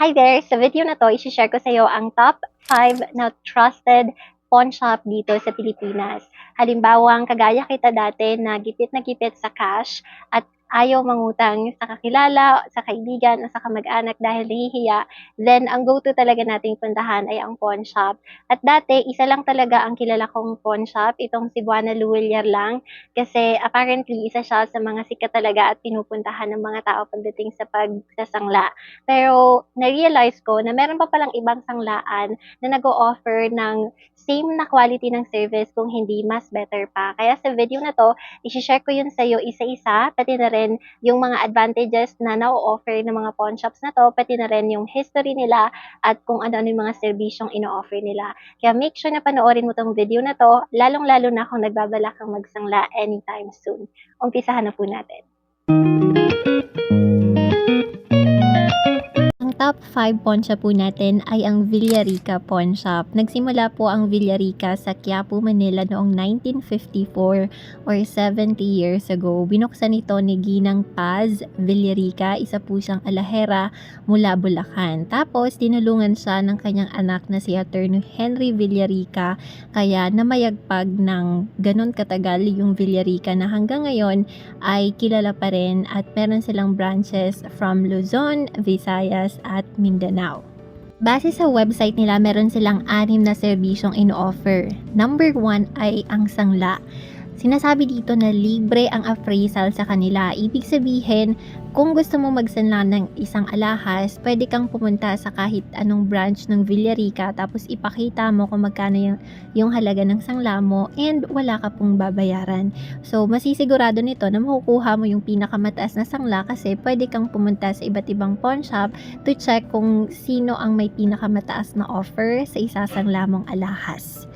Hi there! Sa video na to, isi-share ko sa iyo ang top 5 na trusted pawn shop dito sa Pilipinas. Halimbawa, ang kagaya kita dati na gipit na gipit sa cash at ayaw mangutang sa kakilala, sa kaibigan, o sa kamag-anak dahil nahihiya, then ang go-to talaga nating puntahan ay ang pawn shop. At dati, isa lang talaga ang kilala kong pawn shop, itong si Buana Luwilier lang, kasi apparently isa siya sa mga sikat talaga at pinupuntahan ng mga tao pagdating sa pagsasangla. Pero na-realize ko na meron pa palang ibang sanglaan na nag-o-offer ng same na quality ng service kung hindi mas better pa. Kaya sa video na to, isi-share ko yun sa iyo isa-isa, pati na rin yung mga advantages na na-offer ng mga pawn shops na to, pati na rin yung history nila at kung ano-ano yung mga serbisyong ino-offer nila. Kaya make sure na panoorin mo tong video na to, lalong-lalo na kung nagbabalak kang magsangla anytime soon. Umpisahan na po natin. Ang top 5 pawn shop po natin ay ang Villarica Pawn Shop. Nagsimula po ang Villarica sa Quiapo, Manila noong 1954 or 70 years ago. Binuksan ito ni Ginang Paz Villarica, isa po siyang alahera mula Bulacan. Tapos tinulungan siya ng kanyang anak na si Attorney Henry Villarica kaya namayagpag ng ganun katagal yung Villarica na hanggang ngayon ay kilala pa rin at meron silang branches from Luzon, Visayas at Mindanao. Base sa website nila, meron silang anim na serbisyong ino-offer. Number one ay ang sangla. Sinasabi dito na libre ang appraisal sa kanila. Ibig sabihin, kung gusto mo magsanla ng isang alahas, pwede kang pumunta sa kahit anong branch ng Villarica tapos ipakita mo kung magkano yung, yung halaga ng sangla mo and wala ka pong babayaran. So, masisigurado nito na makukuha mo yung pinakamataas na sangla kasi pwede kang pumunta sa iba't ibang pawn shop to check kung sino ang may pinakamataas na offer sa isasangla mong alahas.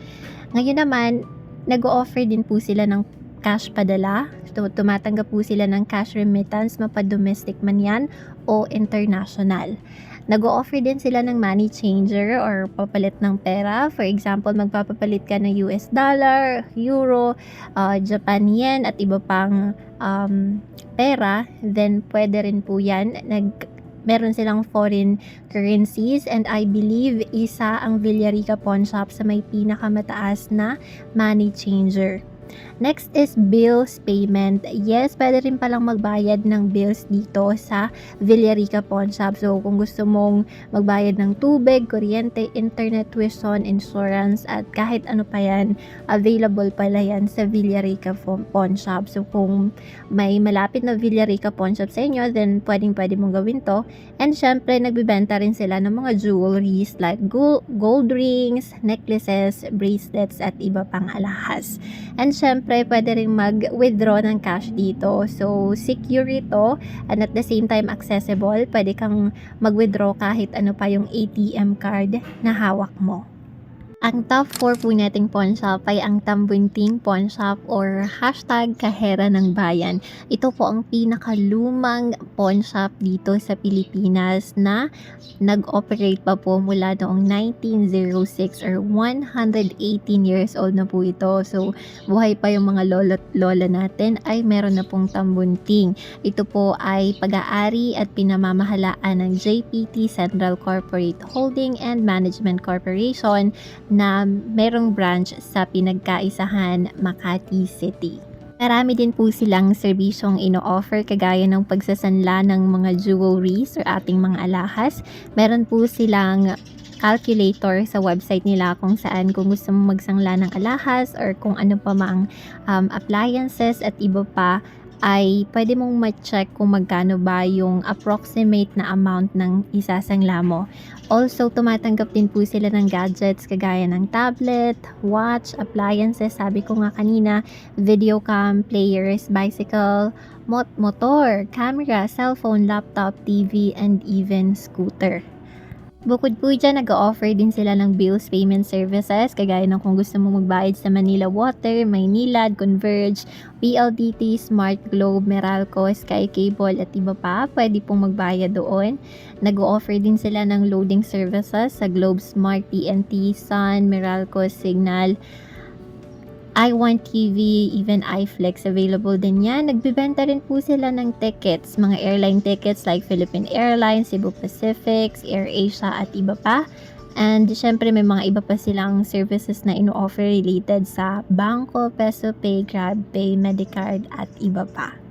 Ngayon naman, nag-offer din po sila ng cash padala. Tumatanggap po sila ng cash remittance, mapa-domestic man yan o international. Nag-offer din sila ng money changer or papalit ng pera. For example, magpapapalit ka ng US dollar, euro, uh, Japan yen at iba pang um, pera. Then, pwede rin po yan. Nag meron silang foreign currencies and I believe isa ang Villarica Pawn Shop sa may pinakamataas na money changer. Next is bills payment. Yes, pwede rin palang magbayad ng bills dito sa Villarica Pawn Shop. So, kung gusto mong magbayad ng tubig, kuryente, internet, tuition, insurance, at kahit ano pa yan, available pala yan sa Villarica Pawn Shop. So, kung may malapit na Villarica Pawn Shop sa inyo, then pwedeng pwede mong gawin to. And syempre, nagbibenta rin sila ng mga jewelries like gold, rings, necklaces, bracelets, at iba pang alahas. And syempre, pwede rin mag-withdraw ng cash dito. So, secure ito and at the same time accessible. Pwede kang mag-withdraw kahit ano pa yung ATM card na hawak mo. Ang top 4 po nating pawn shop ay ang Tambunting Pawn Shop or hashtag Kahera ng Bayan. Ito po ang pinakalumang pawn shop dito sa Pilipinas na nag-operate pa po mula noong 1906 or 118 years old na po ito. So, buhay pa yung mga lolo lola natin ay meron na pong Tambunting. Ito po ay pag-aari at pinamamahalaan ng JPT Central Corporate Holding and Management Corporation na merong branch sa pinagkaisahan Makati City. Marami din po silang serbisyong ino-offer kagaya ng pagsasanla ng mga jewelries or ating mga alahas. Meron po silang calculator sa website nila kung saan kung gusto mo magsangla ng alahas or kung ano pa mang um, appliances at iba pa ay pwede mong ma-check kung magkano ba yung approximate na amount ng isasangla mo. Also, tumatanggap din po sila ng gadgets kagaya ng tablet, watch, appliances, sabi ko nga kanina, video cam, players, bicycle, mot motor, camera, cellphone, laptop, TV, and even scooter. Bukod po dyan, nag-offer din sila ng bills payment services, kagaya ng kung gusto mo magbayad sa Manila Water, Maynilad, Converge, PLDT, Smart Globe, Meralco, Sky Cable at iba pa, pwede pong magbayad doon. Nag-offer din sila ng loading services sa Globe Smart, TNT, Sun, Meralco, Signal, iWant TV, even iFlex available din yan. Nagbibenta rin po sila ng tickets, mga airline tickets like Philippine Airlines, Cebu Pacific, AirAsia at iba pa. And syempre may mga iba pa silang services na ino-offer related sa Bangko, Peso Pay, GrabPay, Medicard at iba pa.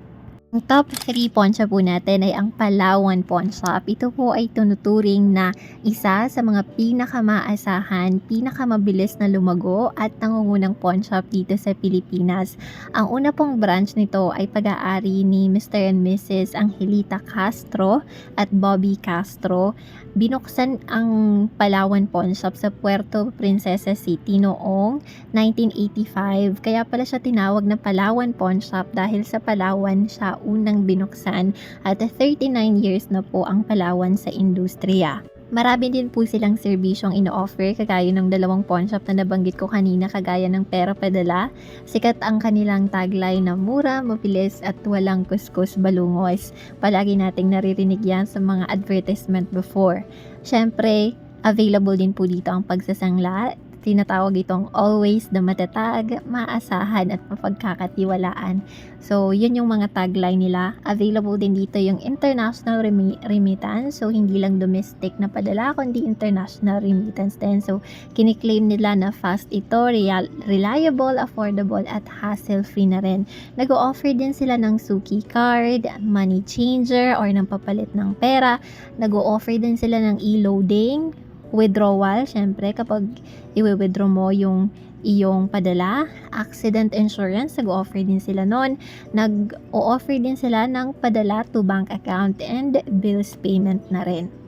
Ang top 3 pawn shop po natin ay ang Palawan Pawn Shop. Ito po ay tunuturing na isa sa mga pinakamaasahan, pinakamabilis na lumago at nangungunang pawn shop dito sa Pilipinas. Ang una pong branch nito ay pag-aari ni Mr. and Mrs. Angelita Castro at Bobby Castro. Binuksan ang Palawan Pawn Shop sa Puerto Princesa City noong 1985. Kaya pala siya tinawag na Palawan Pawn Shop dahil sa Palawan siya unang binuksan at 39 years na po ang Palawan sa industriya. Marami din po silang serbisyong ino-offer kagaya ng dalawang pawn shop na nabanggit ko kanina kagaya ng pera padala. Sikat ang kanilang tagline na mura, mabilis at walang kuskus balungos. Palagi nating naririnig yan sa mga advertisement before. Siyempre, available din po dito ang pagsasangla tinatawag itong always na matatag, maasahan at mapagkakatiwalaan. So, yun yung mga tagline nila. Available din dito yung international remi- remittance. So, hindi lang domestic na padala, kundi international remittance din. So, kiniklaim nila na fast ito, real- reliable, affordable, at hassle-free na rin. Nag-o-offer din sila ng Suki card, money changer, or ng papalit ng pera. Nag-o-offer din sila ng e-loading, withdrawal, syempre, kapag i-withdraw mo yung iyong padala, accident insurance, nag-offer din sila nun. Nag-offer din sila ng padala to bank account and bills payment na rin.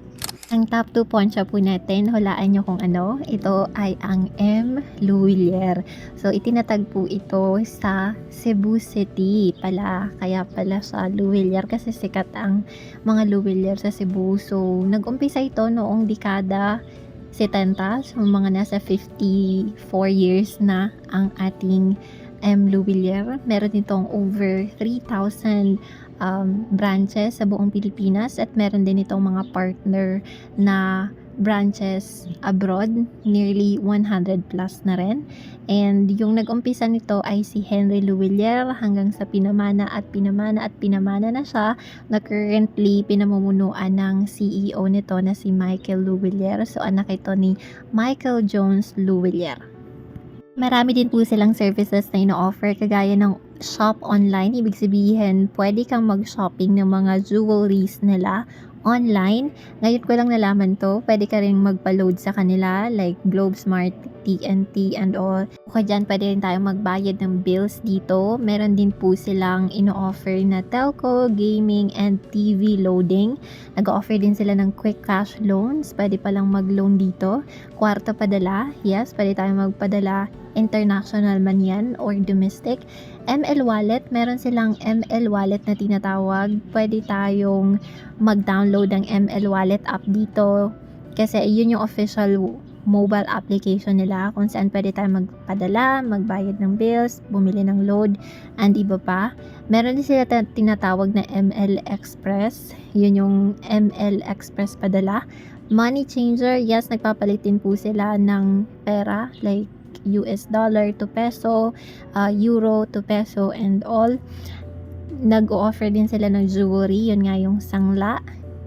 Ang top 2 pawn shop po natin, hulaan nyo kung ano. Ito ay ang M. Louvillier. So, itinatag po ito sa Cebu City pala. Kaya pala sa Louvillier kasi sikat ang mga Louvillier sa Cebu. So, nag-umpisa ito noong dekada 70. So, mga nasa 54 years na ang ating M. Louvillier. Meron itong over 3,000 um, branches sa buong Pilipinas at meron din itong mga partner na branches abroad, nearly 100 plus na rin. And yung nag-umpisa nito ay si Henry Louvillier hanggang sa pinamana at pinamana at pinamana na siya na currently pinamumunuan ng CEO nito na si Michael Louvillier. So anak ito ni Michael Jones Louvillier. Marami din po silang services na ino-offer kagaya ng shop online. Ibig sabihin, pwede kang mag-shopping ng mga jewelries nila online. Ngayon ko lang nalaman to. Pwede ka rin magpa-load sa kanila like Globe Smart, TNT and all. Kaya dyan, pwede rin tayong magbayad ng bills dito. Meron din po silang ino-offer na telco, gaming, and TV loading. Nag-offer din sila ng quick cash loans. Pwede palang mag-loan dito. Kwarta padala. Yes, pwede tayong magpadala international man yan or domestic. ML Wallet, meron silang ML Wallet na tinatawag. Pwede tayong mag-download ng ML Wallet app dito kasi yun yung official mobile application nila kung saan pwede tayo magpadala, magbayad ng bills, bumili ng load, and iba pa. Meron din sila tinatawag na ML Express. Yun yung ML Express padala. Money changer, yes, nagpapalit po sila ng pera, like US dollar to peso, uh, euro to peso and all. Nag-offer din sila ng jewelry, yun nga yung sangla.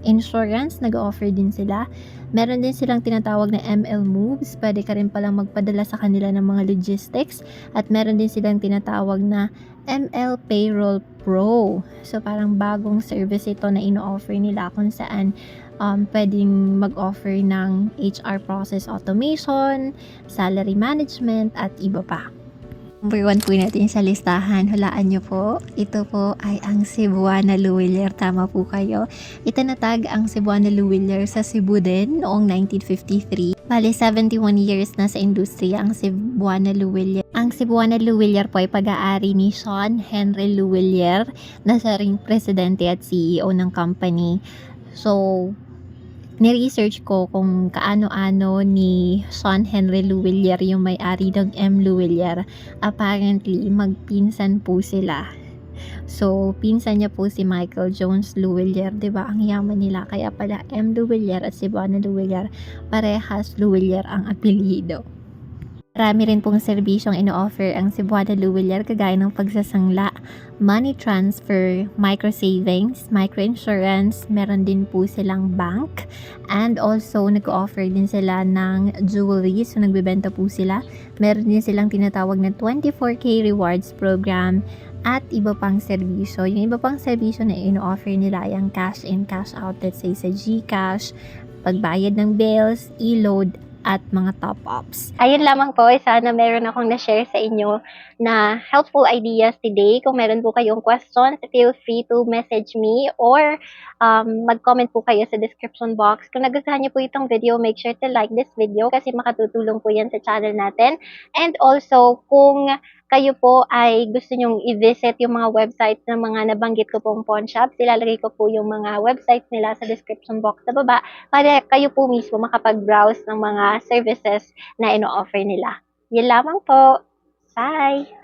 Insurance, nag-offer din sila. Meron din silang tinatawag na ML Moves. Pwede ka rin palang magpadala sa kanila ng mga logistics. At meron din silang tinatawag na ML Payroll Pro. So, parang bagong service ito na ino-offer nila kung saan um, pwedeng mag-offer ng HR process automation, salary management, at iba pa. Number one po natin sa listahan, hulaan nyo po. Ito po ay ang Cebuana Louvillier. Tama po kayo. Itinatag ang Cebuana Louvillier sa Cebu din noong 1953. Bali, 71 years na sa industriya ang Cebuana Louvillier. Ang Cebuana Louvillier po ay pag-aari ni Sean Henry Louvillier na siya ring presidente at CEO ng company. So, ni-research ko kung kaano-ano ni Sean Henry Louvillier yung may-ari ng M. Louvillier. Apparently, magpinsan po sila. So, pinsan niya po si Michael Jones Louvillier, 'di ba? Ang yaman nila. Kaya pala M. Louvillier at si Cebuana Louvillier, parehas Louvillier ang apelyido. Marami rin pong serbisyong ino-offer ang Cebuana Luwilier kagaya ng pagsasangla, money transfer, micro savings, micro insurance, meron din po silang bank, and also nag-offer din sila ng jewelry, so nagbebenta po sila. Meron din silang tinatawag na 24K rewards program at iba pang serbisyo. Yung iba pang serbisyo na ino-offer nila ay ang cash in, cash out, let's say sa GCash, pagbayad ng bills, e-load, at mga top-ups. Ayun lamang po, sana meron akong na-share sa inyo na helpful ideas today. Kung meron po kayong questions, feel free to message me or um, mag-comment po kayo sa description box. Kung nagustuhan niyo po itong video, make sure to like this video kasi makatutulong po yan sa channel natin. And also, kung kayo po ay gusto nyong i-visit yung mga websites ng mga nabanggit ko pong pawn shops, ilalagay ko po yung mga websites nila sa description box sa baba para kayo po mismo makapag-browse ng mga services na ino-offer nila. Yun lamang po. Bye!